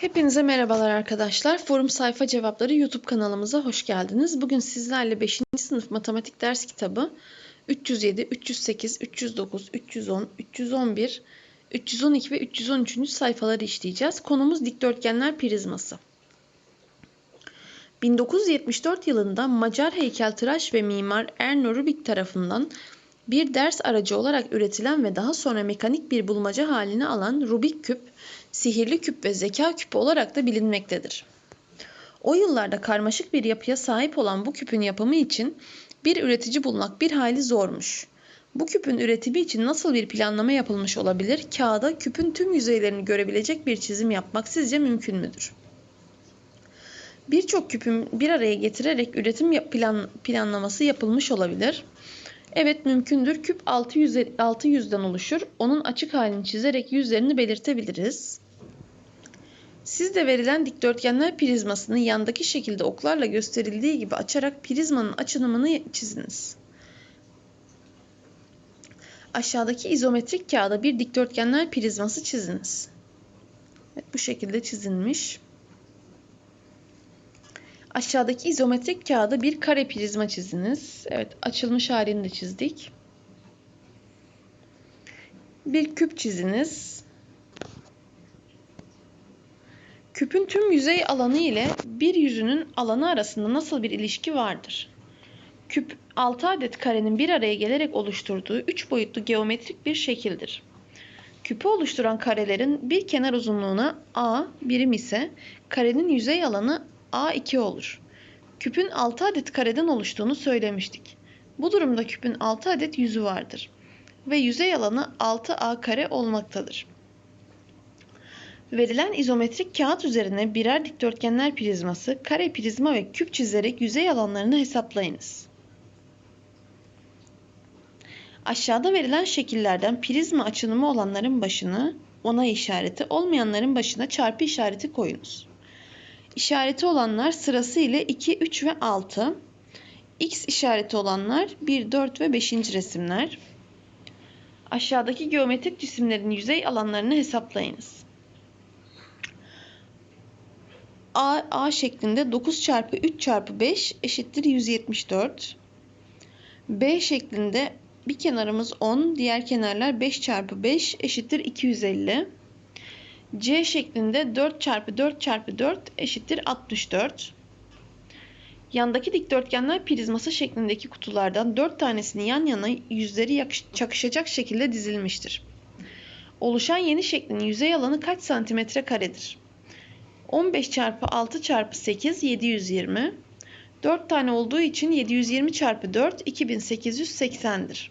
Hepinize merhabalar arkadaşlar. Forum Sayfa Cevapları YouTube kanalımıza hoş geldiniz. Bugün sizlerle 5. sınıf matematik ders kitabı 307, 308, 309, 310, 311, 312 ve 313. sayfaları işleyeceğiz. Konumuz dikdörtgenler prizması. 1974 yılında Macar heykeltıraş ve mimar Erno Rubik tarafından bir ders aracı olarak üretilen ve daha sonra mekanik bir bulmaca halini alan Rubik küp, sihirli küp ve zeka küpü olarak da bilinmektedir. O yıllarda karmaşık bir yapıya sahip olan bu küpün yapımı için bir üretici bulmak bir hayli zormuş. Bu küpün üretimi için nasıl bir planlama yapılmış olabilir? Kağıda küpün tüm yüzeylerini görebilecek bir çizim yapmak sizce mümkün müdür? Birçok küpün bir araya getirerek üretim plan, planlaması yapılmış olabilir. Evet mümkündür. Küp 600, 600'den oluşur. Onun açık halini çizerek yüzlerini belirtebiliriz. Siz de verilen dikdörtgenler prizmasını yandaki şekilde oklarla gösterildiği gibi açarak prizmanın açınımını çiziniz. Aşağıdaki izometrik kağıda bir dikdörtgenler prizması çiziniz. Evet, bu şekilde çizilmiş. Aşağıdaki izometrik kağıda bir kare prizma çiziniz. Evet, açılmış halini de çizdik. Bir küp çiziniz. Küpün tüm yüzey alanı ile bir yüzünün alanı arasında nasıl bir ilişki vardır? Küp 6 adet karenin bir araya gelerek oluşturduğu 3 boyutlu geometrik bir şekildir. Küpü oluşturan karelerin bir kenar uzunluğuna A birim ise karenin yüzey alanı A2 olur. Küpün 6 adet kareden oluştuğunu söylemiştik. Bu durumda küpün 6 adet yüzü vardır ve yüzey alanı 6A kare olmaktadır. Verilen izometrik kağıt üzerine birer dikdörtgenler prizması, kare prizma ve küp çizerek yüzey alanlarını hesaplayınız. Aşağıda verilen şekillerden prizma açınımı olanların başını ona işareti, olmayanların başına çarpı işareti koyunuz. İşareti olanlar sırasıyla 2, 3 ve 6. X işareti olanlar 1, 4 ve 5. resimler. Aşağıdaki geometrik cisimlerin yüzey alanlarını hesaplayınız. A, A şeklinde 9 çarpı 3 çarpı 5 eşittir 174. B şeklinde bir kenarımız 10, diğer kenarlar 5 çarpı 5 eşittir 250. C şeklinde 4 çarpı 4 çarpı 4 eşittir 64. Yandaki dikdörtgenler prizması şeklindeki kutulardan 4 tanesini yan yana yüzleri çakışacak şekilde dizilmiştir. Oluşan yeni şeklin yüzey alanı kaç santimetre karedir? 15 çarpı 6 çarpı 8 720. 4 tane olduğu için 720 çarpı 4 2880'dir.